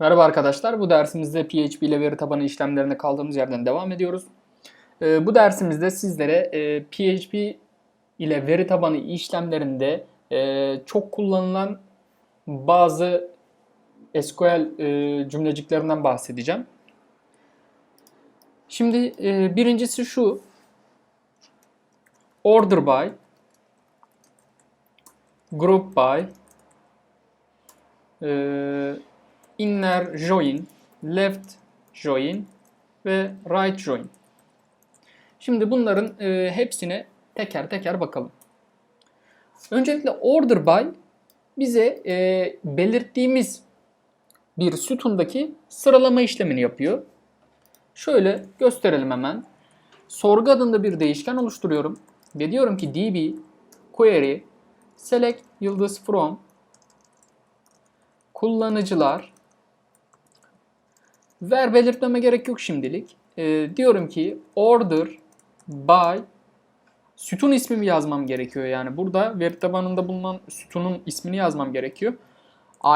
Merhaba arkadaşlar. Bu dersimizde PHP ile veri tabanı işlemlerine kaldığımız yerden devam ediyoruz. Ee, bu dersimizde sizlere e, PHP ile veri tabanı işlemlerinde e, çok kullanılan bazı SQL e, cümleciklerinden bahsedeceğim. Şimdi e, birincisi şu. Order by, group by, e, inner join, left join ve right join. Şimdi bunların e, hepsine teker teker bakalım. Öncelikle order by bize e, belirttiğimiz bir sütundaki sıralama işlemini yapıyor. Şöyle gösterelim hemen. Sorgu adında bir değişken oluşturuyorum ve diyorum ki db query select yıldız from kullanıcılar ver belirtmeme gerek yok şimdilik. Ee, diyorum ki order by sütun ismimi yazmam gerekiyor yani. Burada veri tabanında bulunan sütunun ismini yazmam gerekiyor.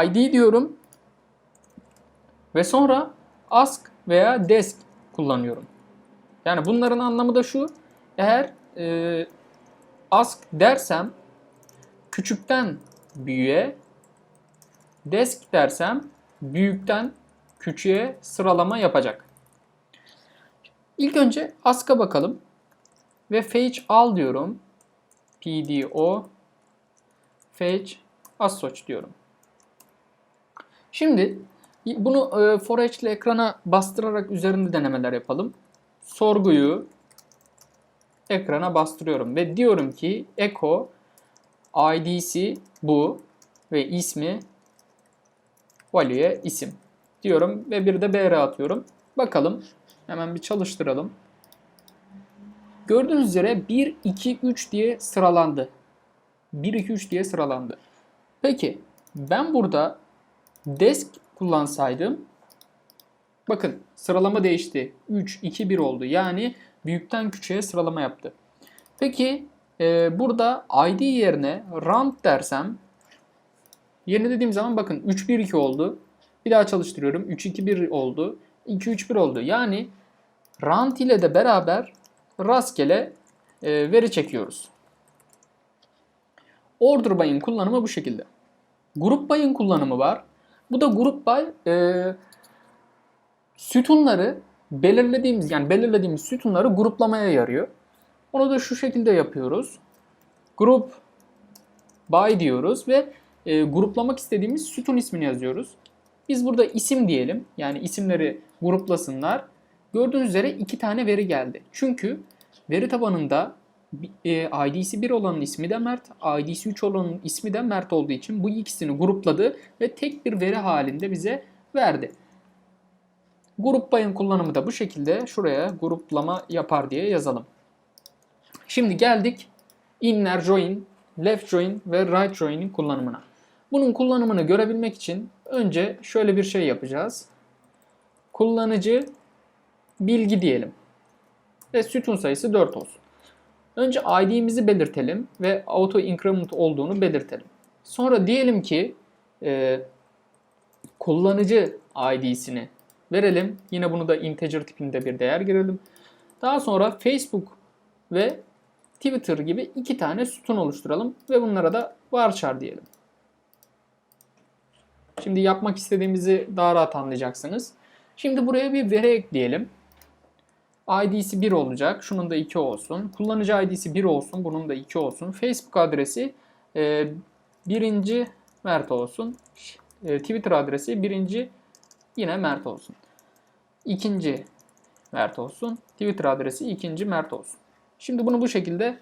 ID diyorum ve sonra ask veya desk kullanıyorum. Yani bunların anlamı da şu. Eğer e, ask dersem küçükten büyüğe, desk dersem büyükten küçüğe sıralama yapacak. İlk önce ask'a bakalım ve fetch al diyorum. pdo fetch assoç diyorum. Şimdi bunu e, for ile ekrana bastırarak üzerinde denemeler yapalım. Sorguyu ekrana bastırıyorum ve diyorum ki echo id'si bu ve ismi value'ye isim diyorum ve bir de br atıyorum. Bakalım hemen bir çalıştıralım. Gördüğünüz üzere 1 2 3 diye sıralandı. 1 2 3 diye sıralandı. Peki ben burada desk kullansaydım bakın sıralama değişti. 3 2 1 oldu. Yani büyükten küçüğe sıralama yaptı. Peki e, burada id yerine round dersem yerine dediğim zaman bakın 3 1 2 oldu. Bir daha çalıştırıyorum. 3 2 1 oldu. 2 3 1 oldu. Yani round ile de beraber rastgele e, veri çekiyoruz. Order by'ın kullanımı bu şekilde. Group by'ın kullanımı var. Bu da group by e, sütunları belirlediğimiz yani belirlediğimiz sütunları gruplamaya yarıyor. Onu da şu şekilde yapıyoruz. Group by diyoruz ve e, gruplamak istediğimiz sütun ismini yazıyoruz. Biz burada isim diyelim. Yani isimleri gruplasınlar. Gördüğünüz üzere iki tane veri geldi. Çünkü veri tabanında e, ID'si 1 olanın ismi de Mert, ID'si 3 olanın ismi de Mert olduğu için bu ikisini grupladı ve tek bir veri halinde bize verdi. Grup by'ın kullanımı da bu şekilde. Şuraya gruplama yapar diye yazalım. Şimdi geldik inner join, left join ve right join'in kullanımına. Bunun kullanımını görebilmek için önce şöyle bir şey yapacağız. Kullanıcı bilgi diyelim. Ve sütun sayısı 4 olsun. Önce ID'mizi belirtelim ve auto increment olduğunu belirtelim. Sonra diyelim ki e, kullanıcı ID'sini verelim. Yine bunu da integer tipinde bir değer girelim. Daha sonra Facebook ve Twitter gibi iki tane sütun oluşturalım ve bunlara da varchar diyelim. Şimdi yapmak istediğimizi daha rahat anlayacaksınız. Şimdi buraya bir veri ekleyelim. ID'si 1 olacak. Şunun da 2 olsun. Kullanıcı ID'si 1 olsun. Bunun da 2 olsun. Facebook adresi e, birinci Mert olsun. E, Twitter adresi birinci yine Mert olsun. İkinci Mert olsun. Twitter adresi ikinci Mert olsun. Şimdi bunu bu şekilde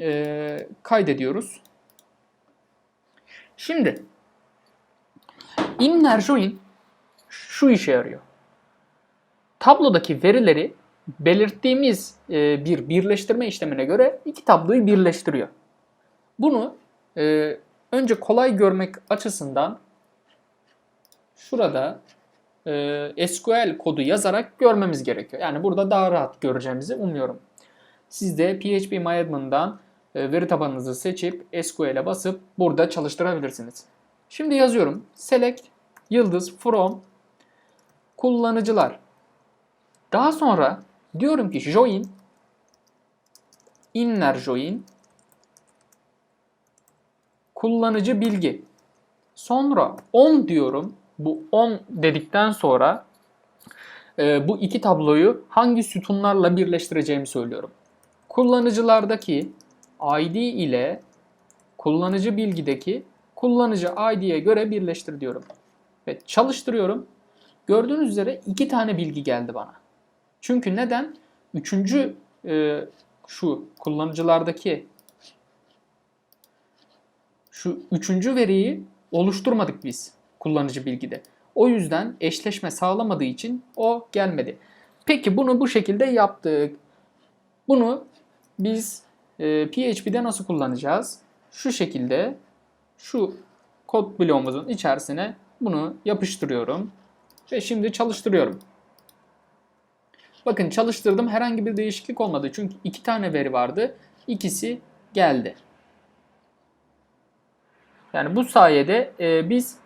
e, kaydediyoruz. Şimdi inner şu işe yarıyor. Tablodaki verileri belirttiğimiz e, bir birleştirme işlemine göre iki tabloyu birleştiriyor. Bunu e, önce kolay görmek açısından şurada e, SQL kodu yazarak görmemiz gerekiyor. Yani burada daha rahat göreceğimizi umuyorum. Siz de PHP MyAdmin'dan veri tabanınızı seçip SQL'e basıp burada çalıştırabilirsiniz. Şimdi yazıyorum. Select yıldız from kullanıcılar. Daha sonra diyorum ki join inner join kullanıcı bilgi. Sonra 10 diyorum. Bu 10 dedikten sonra e, bu iki tabloyu hangi sütunlarla birleştireceğimi söylüyorum. Kullanıcılardaki ID ile kullanıcı bilgideki kullanıcı ID'ye göre birleştir diyorum. Ve çalıştırıyorum. Gördüğünüz üzere iki tane bilgi geldi bana. Çünkü neden? Üçüncü e, şu kullanıcılardaki şu üçüncü veriyi oluşturmadık biz kullanıcı bilgide. O yüzden eşleşme sağlamadığı için o gelmedi. Peki bunu bu şekilde yaptık. Bunu biz e, PHP'de nasıl kullanacağız? Şu şekilde şu kod bloğumuzun içerisine bunu yapıştırıyorum. Ve şimdi çalıştırıyorum. Bakın çalıştırdım herhangi bir değişiklik olmadı. Çünkü iki tane veri vardı. İkisi geldi. Yani bu sayede e, biz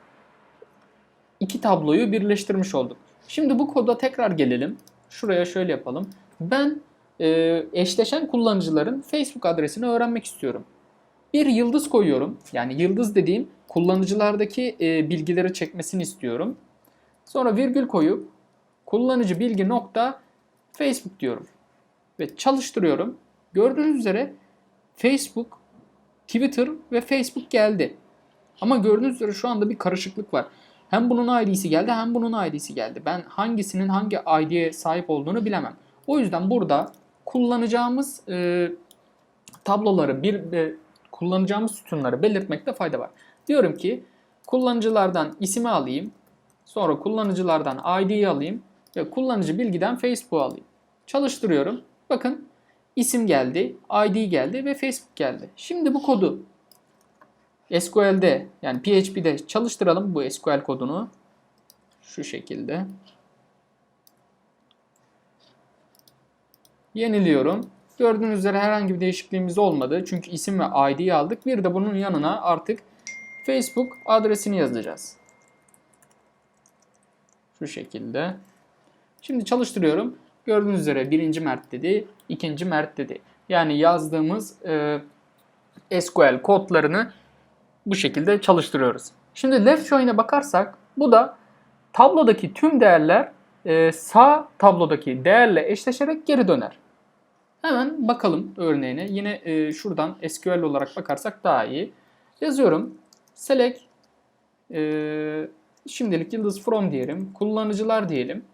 iki tabloyu birleştirmiş olduk. Şimdi bu koda tekrar gelelim. Şuraya şöyle yapalım. Ben e, eşleşen kullanıcıların Facebook adresini öğrenmek istiyorum. Bir yıldız koyuyorum. Yani yıldız dediğim kullanıcılardaki e, bilgileri çekmesini istiyorum. Sonra virgül koyup kullanıcı bilgi nokta Facebook diyorum. Ve çalıştırıyorum. Gördüğünüz üzere Facebook, Twitter ve Facebook geldi. Ama gördüğünüz üzere şu anda bir karışıklık var. Hem bunun ID'si geldi hem bunun ID'si geldi. Ben hangisinin hangi ID'ye sahip olduğunu bilemem. O yüzden burada kullanacağımız e, tabloları bir e, kullanacağımız sütunları belirtmekte fayda var. Diyorum ki kullanıcılardan ismi alayım. Sonra kullanıcılardan ID'yi alayım ve kullanıcı bilgiden Facebook'u alayım. Çalıştırıyorum. Bakın isim geldi, ID geldi ve Facebook geldi. Şimdi bu kodu SQL'de yani PHP'de çalıştıralım bu SQL kodunu. Şu şekilde. Yeniliyorum. Gördüğünüz üzere herhangi bir değişikliğimiz olmadı. Çünkü isim ve ID'yi aldık. Bir de bunun yanına artık Facebook adresini yazacağız. Şu şekilde. Şimdi çalıştırıyorum. Gördüğünüz üzere birinci Mert dedi, ikinci Mert dedi. Yani yazdığımız e, SQL kodlarını bu şekilde çalıştırıyoruz. Şimdi left join'e bakarsak bu da tablodaki tüm değerler e, sağ tablodaki değerle eşleşerek geri döner. Hemen bakalım örneğine. Yine e, şuradan SQL olarak bakarsak daha iyi. Yazıyorum. Select e, şimdilik yıldız from diyelim. Kullanıcılar diyelim.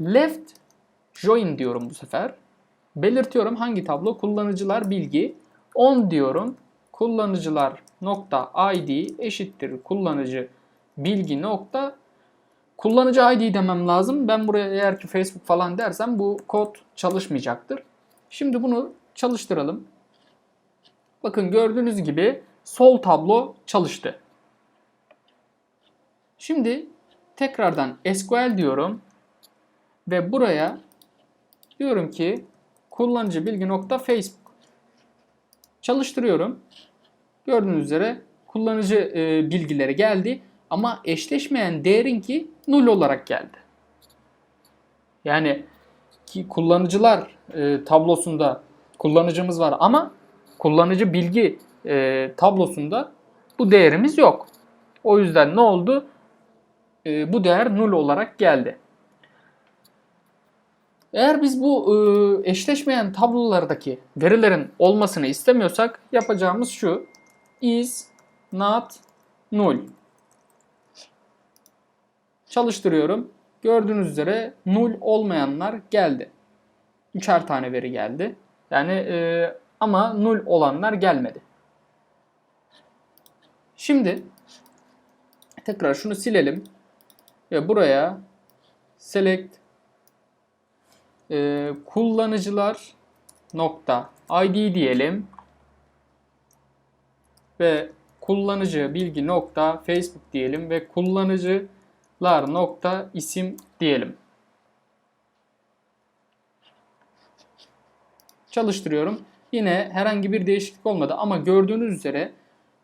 Left join diyorum bu sefer. Belirtiyorum hangi tablo? Kullanıcılar bilgi. On diyorum. Kullanıcılar nokta id eşittir kullanıcı bilgi nokta kullanıcı id demem lazım. Ben buraya eğer ki Facebook falan dersem bu kod çalışmayacaktır. Şimdi bunu çalıştıralım. Bakın gördüğünüz gibi sol tablo çalıştı. Şimdi tekrardan SQL diyorum ve buraya diyorum ki kullanıcı bilgi nokta Facebook çalıştırıyorum. Gördüğünüz üzere kullanıcı e, bilgileri geldi ama eşleşmeyen değerinki null olarak geldi. Yani ki kullanıcılar e, tablosunda kullanıcımız var ama kullanıcı bilgi e, tablosunda bu değerimiz yok. O yüzden ne oldu? E, bu değer null olarak geldi. Eğer biz bu e, eşleşmeyen tablolardaki verilerin olmasını istemiyorsak yapacağımız şu is not null. Çalıştırıyorum. Gördüğünüz üzere null olmayanlar geldi. Üçer tane veri geldi. Yani e, ama null olanlar gelmedi. Şimdi tekrar şunu silelim ve buraya select e, kullanıcılar nokta id diyelim ve kullanıcı bilgi nokta Facebook diyelim ve kullanıcılar nokta isim diyelim. Çalıştırıyorum. Yine herhangi bir değişiklik olmadı ama gördüğünüz üzere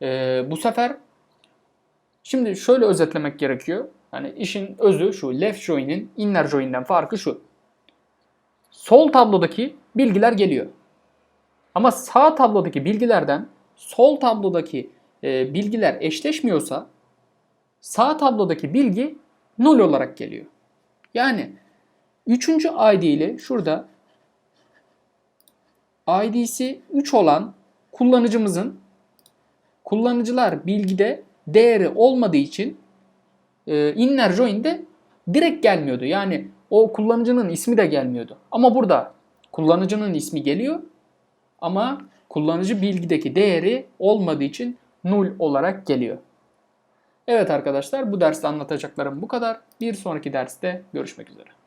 e, bu sefer Şimdi şöyle özetlemek gerekiyor. Yani işin özü şu. Left join'in inner join'den farkı şu. Sol tablodaki bilgiler geliyor. Ama sağ tablodaki bilgilerden sol tablodaki e, bilgiler eşleşmiyorsa sağ tablodaki bilgi null olarak geliyor. Yani üçüncü ID ile şurada ID'si 3 olan kullanıcımızın kullanıcılar bilgide değeri olmadığı için e, inner join'de direkt gelmiyordu. Yani o kullanıcının ismi de gelmiyordu. Ama burada kullanıcının ismi geliyor ama kullanıcı bilgideki değeri olmadığı için null olarak geliyor. Evet arkadaşlar bu derste anlatacaklarım bu kadar. Bir sonraki derste görüşmek üzere.